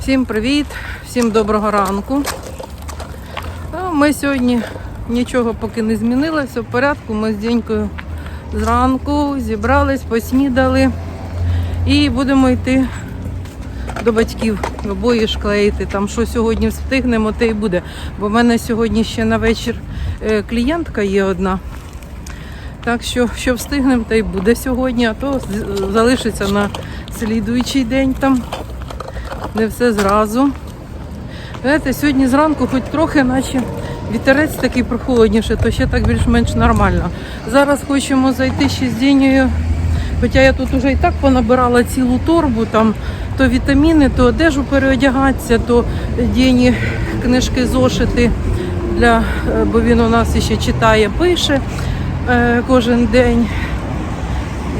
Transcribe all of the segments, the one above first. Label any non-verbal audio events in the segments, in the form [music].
Всім привіт, всім доброго ранку. Ми сьогодні нічого поки не змінилося, все в порядку. Ми з Дінькою зранку зібрались, поснідали і будемо йти до батьків, обої ж клеїти. Там що сьогодні встигнемо, те й буде. Бо в мене сьогодні ще на вечір е, клієнтка є одна. Так що, що встигнемо, те й буде сьогодні, а то залишиться на слідуючий день там. Не все зразу. Знаєте, сьогодні зранку хоч трохи, наче вітерець такий прохолодніше, то ще так більш-менш нормально. Зараз хочемо зайти ще з Дінею, хоча я тут вже і так понабирала цілу торбу, там то вітаміни, то одежу переодягатися, то Діні книжки зошити, для, е, бо він у нас ще читає, пише е, кожен день.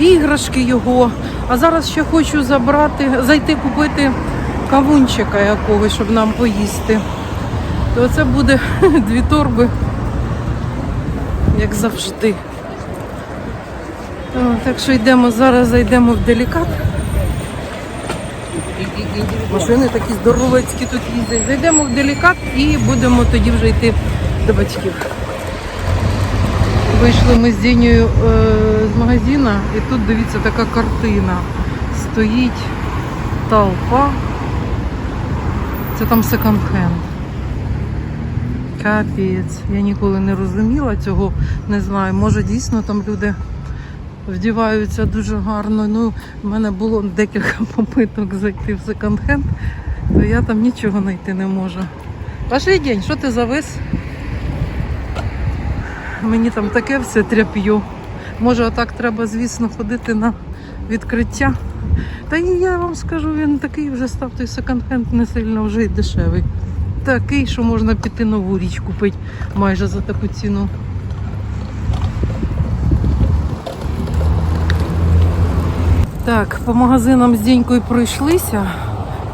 Іграшки його. А зараз ще хочу забрати, зайти купити кавунчика якогось, щоб нам поїсти. То це буде [laughs] дві торби, як завжди. Так що йдемо зараз, зайдемо в делікат. Машини такі здоровецькі тут їздять. Зайдемо в делікат і будемо тоді вже йти до батьків. Вийшли ми з Дінею е, з магазина, і тут дивіться така картина. Стоїть толпа. Це там секонд-хенд. Капець. Я ніколи не розуміла цього, не знаю. Може дійсно там люди вдіваються дуже гарно. Ну, в мене було декілька [laughs] попиток зайти в секонд-хенд, то я там нічого знайти не можу. Пошли день, що ти завис? Мені там таке все тряп'ю. Може, отак треба, звісно, ходити на відкриття. Та і я вам скажу, він такий вже став той секонд-хенд не сильно вже й дешевий. Такий, що можна піти нову річ купити майже за таку ціну. Так, по магазинам з Дінькою пройшлися.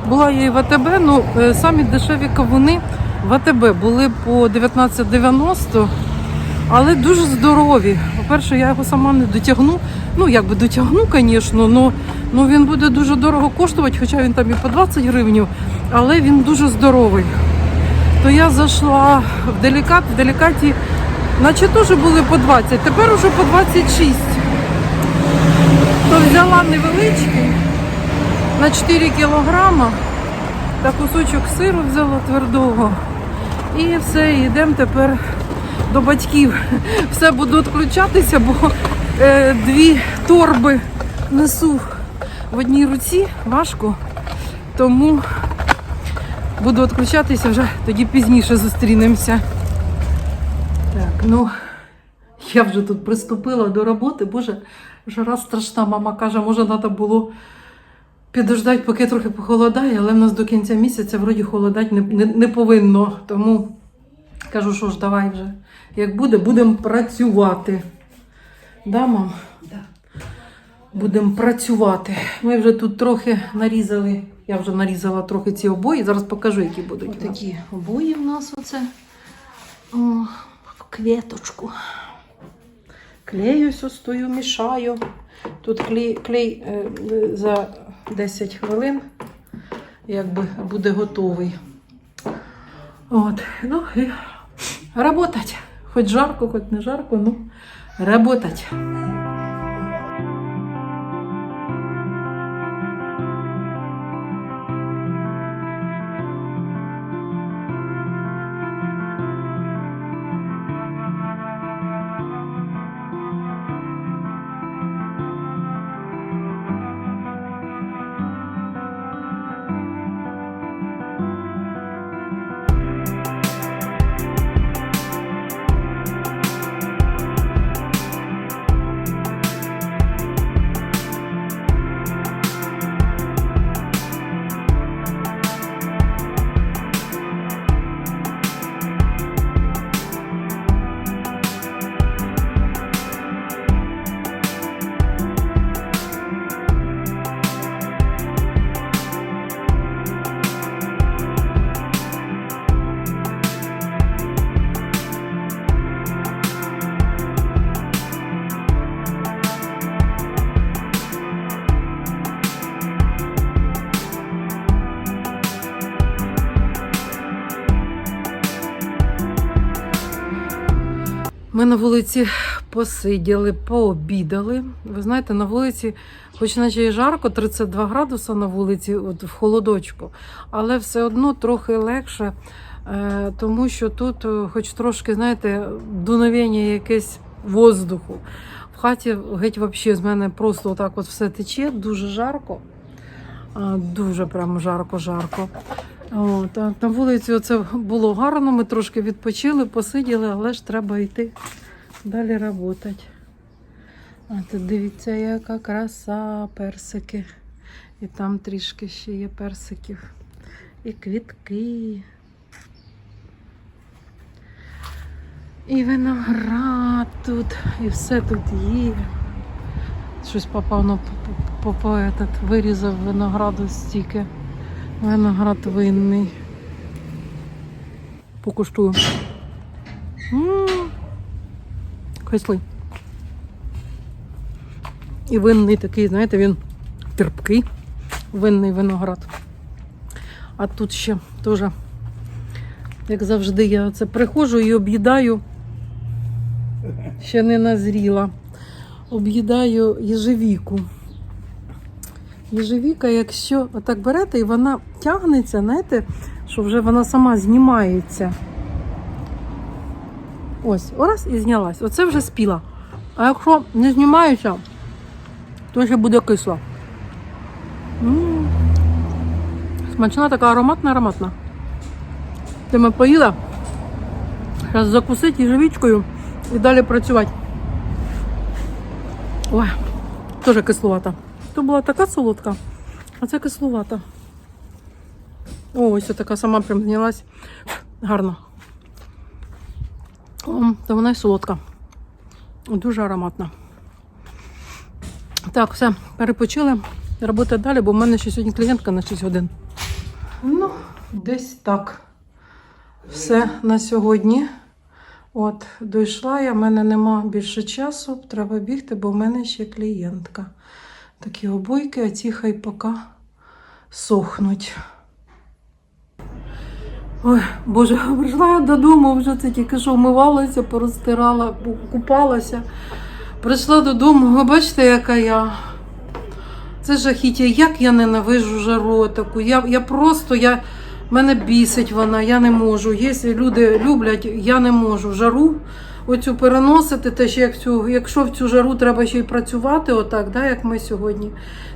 Була я і в АТБ, ну е, самі дешеві кавуни в АТБ були по 19,90, але дуже здорові. По-перше, я його сама не дотягну. Ну, якби дотягну, звісно, але ну, він буде дуже дорого коштувати, хоча він там і по 20 гривень, але він дуже здоровий. То я зайшла в делікат, в делікаті, наче теж були по 20, тепер уже по 26. То взяла невеличкий на 4 кілограма та кусочок сиру взяла твердого. І все, йдемо тепер до батьків. Все буду відключатися, бо е, дві торби несу в одній руці, важко. Тому буду відключатися вже, тоді пізніше зустрінемося. Так, ну я вже тут приступила до роботи. Боже, жара страшна. Мама каже, може, треба було підождати, поки трохи похолодає, але в нас до кінця місяця вроді холодати не, не, не повинно. Тому кажу, що ж, давай вже. Як буде, будемо працювати. Да, мам? Да. Будемо працювати. Ми вже тут трохи нарізали. Я вже нарізала трохи ці обої. Зараз покажу, які будуть. Такі обої в нас оце. О, в квіточку. Клею стою, мішаю. Тут клей, клей е, за 10 хвилин якби буде готовий. От, ну і работать. Хоч жарко, хоч не жарко, ну работать. Ми на вулиці посиділи, пообідали. Ви знаєте, на вулиці, хоч наче і жарко, 32 градуса на вулиці, от в холодочку, але все одно трохи легше, е, тому що тут, е, хоч трошки, знаєте, дуновення якесь воздуху. В хаті геть взагалі з мене просто отак от все тече, дуже жарко. Дуже прямо жарко-жарко. От, а на вулиці це було гарно, ми трошки відпочили, посиділи, але ж треба йти далі працювати. А тут дивіться, яка краса, персики. І там трішки ще є персиків. І квітки. І виноград тут, і все тут є. Щось папа ну, по, вирізав винограду стільки. Виноград винний. Покуштую. Кислий. І винний такий, знаєте, він терпкий, винний виноград. А тут ще теж, як завжди, я це приходжу і об'їдаю. Ще не назріла. Об'їдаю їжевіку. Їжевіка, якщо отак берете і вона тягнеться, знаєте, що вже вона сама знімається. Ось, раз і знялась. Оце вже спіла. А якщо не знімається, то ще буде кисла. М. Смачна така ароматна, ароматна. Ти ми поїла. Зараз закусити їжевічкою і далі працювати. Ой, теж кислувата. То була така солодка, а це кислувата. О, ось така сама прям знялась. Гарно. О, то вона й солодка. Дуже ароматна. Так, все, перепочили. Робота далі, бо в мене ще сьогодні клієнтка на 6 годин. Ну, десь так. Все на сьогодні. От, дійшла я, в мене нема більше часу, треба бігти, бо в мене ще клієнтка. Такі обойки, а ці хай поки сохнуть. Ой, Боже, [laughs] прийшла я додому, вже це тільки що вмивалася, порозтирала, купалася. Прийшла додому, ви бачите, яка я. Це жахіття, як я ненавижу жару таку. Я, я просто, я, мене бісить вона, я не можу. Якщо люди люблять, я не можу жару оцю переносити, те, що як цю, якщо в цю жару треба ще й працювати, отак, да, як ми сьогодні.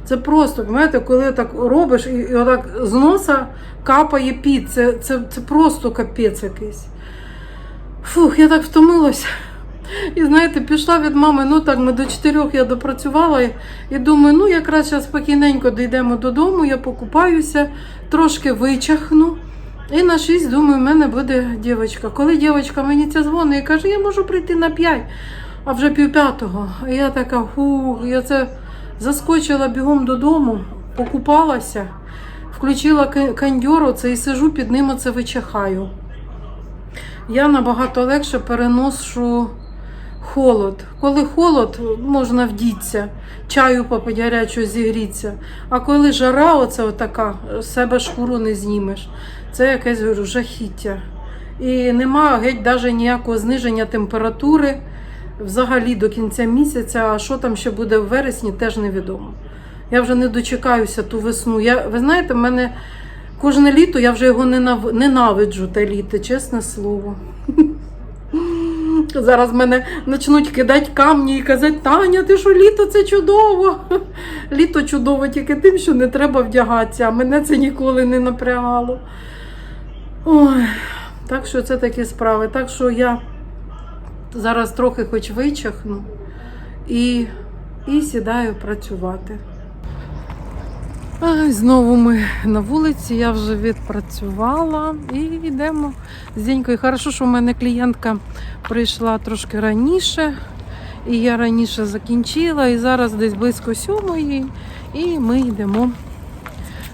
Це просто, знаєте, коли так робиш і, і отак з носа капає піт, це, це, це просто капець якийсь. Фух, я так втомилася. І знаєте, пішла від мами, ну так, ми до чотирьох я допрацювала і, і думаю, ну якраз зараз спокійненько дійдемо додому, я покупаюся, трошки вичахну. І на 6, думаю, в мене буде дівчинка. Коли дівчинка мені це дзвонить і каже, я можу прийти на 5, а вже пів п'ятого. Я така, фух, я це заскочила бігом додому, покупалася, включила кандьору це і сижу під ним оце вичахаю. Я набагато легше переношу холод. Коли холод, можна вдітися, чаю гарячого зігріться. А коли жара, оце отака, себе шкуру не знімеш. Це якесь говорю, жахіття. І нема геть навіть ніякого зниження температури взагалі до кінця місяця. А що там ще буде в вересні, теж невідомо. Я вже не дочекаюся ту весну. Я, ви знаєте, в мене кожне літо я вже його ненав... ненавиджу, те літо, чесне слово. Зараз мене почнуть кидати камні і казати, Таня, ти що літо це чудово. [laughs] Літо чудово тільки тим, що не треба вдягатися, а мене це ніколи не напрягало. Ой, так що це такі справи. Так що я зараз трохи хоч вичахну і, і сідаю працювати. Знову ми на вулиці, я вже відпрацювала і йдемо з Денькою. Хорошо, що в мене клієнтка прийшла трошки раніше, і я раніше закінчила, і зараз десь близько сьомої, і ми йдемо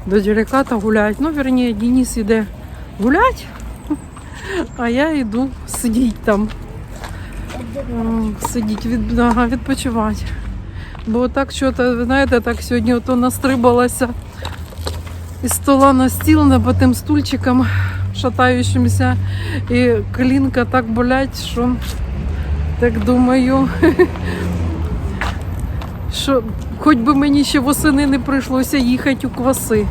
до Дюриката гуляти. Ну, вірніше, Денис йде гуляти, а я йду сидіти там. Сидіть, від, ага, відпочивати. Бо так що то, знаєте, так сьогодні ото настрибалася із стола на стіл на по тим стульчикам шатаючимся. І колінка так болять, що Так думаю, [laughs] що хоч би мені ще восени не прийшлося їхати у кваси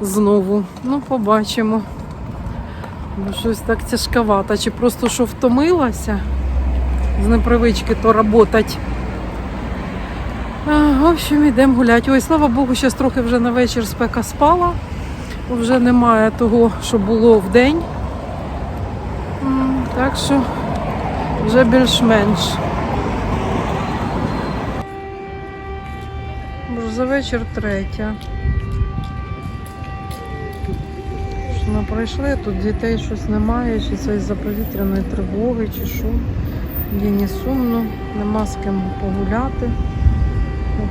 знову. Ну, побачимо. Бо щось так тяжковато. Чи просто що втомилася з непривички то работать. В общем, йдемо гуляти. Ой, слава Богу, зараз трохи вже на вечір спека спала. Вже немає того, що було в день. Так що вже більш-менш. Боже, за вечір третя. Що ми пройшли, тут дітей щось немає, чи це із-за повітряної тривоги, чи що. Мені сумно, нема з ким погуляти.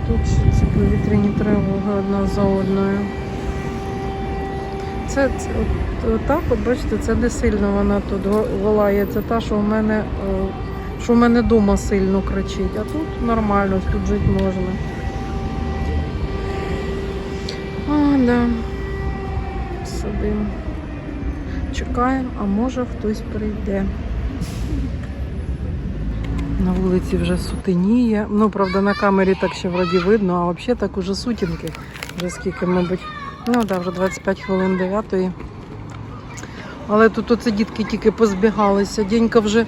Тут ці повітряні тривоги одна за одною. Це, от, от так, от бачите, це не сильно вона тут волає. Це та, що в мене, е, що в мене вдома сильно кричить. А тут нормально, тут жити можна. А, да. Сидимо. Чекаємо, а може хтось прийде. На вулиці вже сутеніє. Ну, правда, на камері так ще вроді видно, а взагалі так уже сутінки. Вже скільки, мабуть. Ну, так, вже 25 хвилин 9. Але тут оце дітки тільки позбігалися. Дінька вже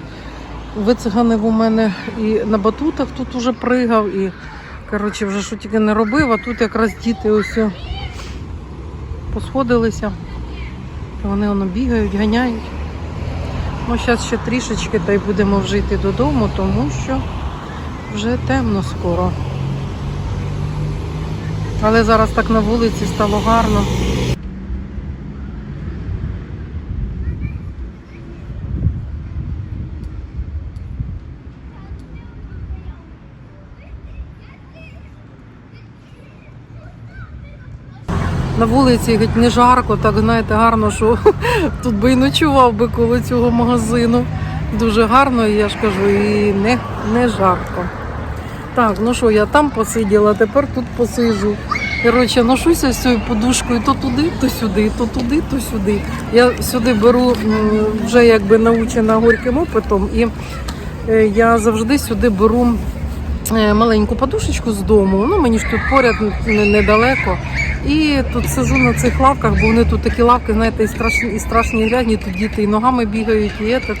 вициганив у мене і на батутах тут уже пригав, і коротше, вже що тільки не робив, а тут якраз діти ось посходилися. Вони воно бігають, ганяють. Ну, зараз ще трішечки та й будемо вже йти додому, тому що вже темно скоро. Але зараз так на вулиці стало гарно. На вулиці геть не жарко, так знаєте, гарно, що [laughs] тут би і ночував би коло цього магазину. Дуже гарно, я ж кажу, і не, не жарко. Так, ну що, я там посиділа, тепер тут посиджу. Коротше, ношуся з цією подушкою то туди, то сюди, то туди, то сюди. Я сюди беру вже якби научена горьким опитом, і е, я завжди сюди беру маленьку подушечку з дому. Ну, мені ж тут поряд недалеко. І тут сижу на цих лавках, бо вони тут такі лавки, знаєте, і страшні, і страшні грязні, тут діти і ногами бігають, і этот.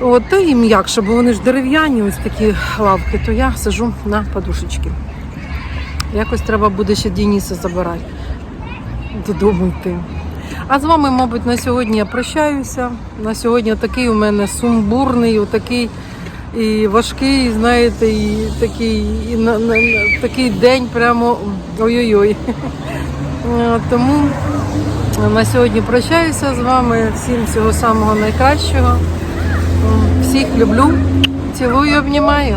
От, та і м'якше, бо вони ж дерев'яні, ось такі лавки, то я сижу на подушечці. Якось треба буде ще Дениса забирати. Додому йти. А з вами, мабуть, на сьогодні я прощаюся. На сьогодні такий у мене сумбурний, такий і важкий, знаєте, і такий, і на, на, такий день прямо ой-ой-ой. Е, Тому на сьогодні прощаюся з вами. Всім всього самого найкращого. Всіх люблю, цілую, обнімаю.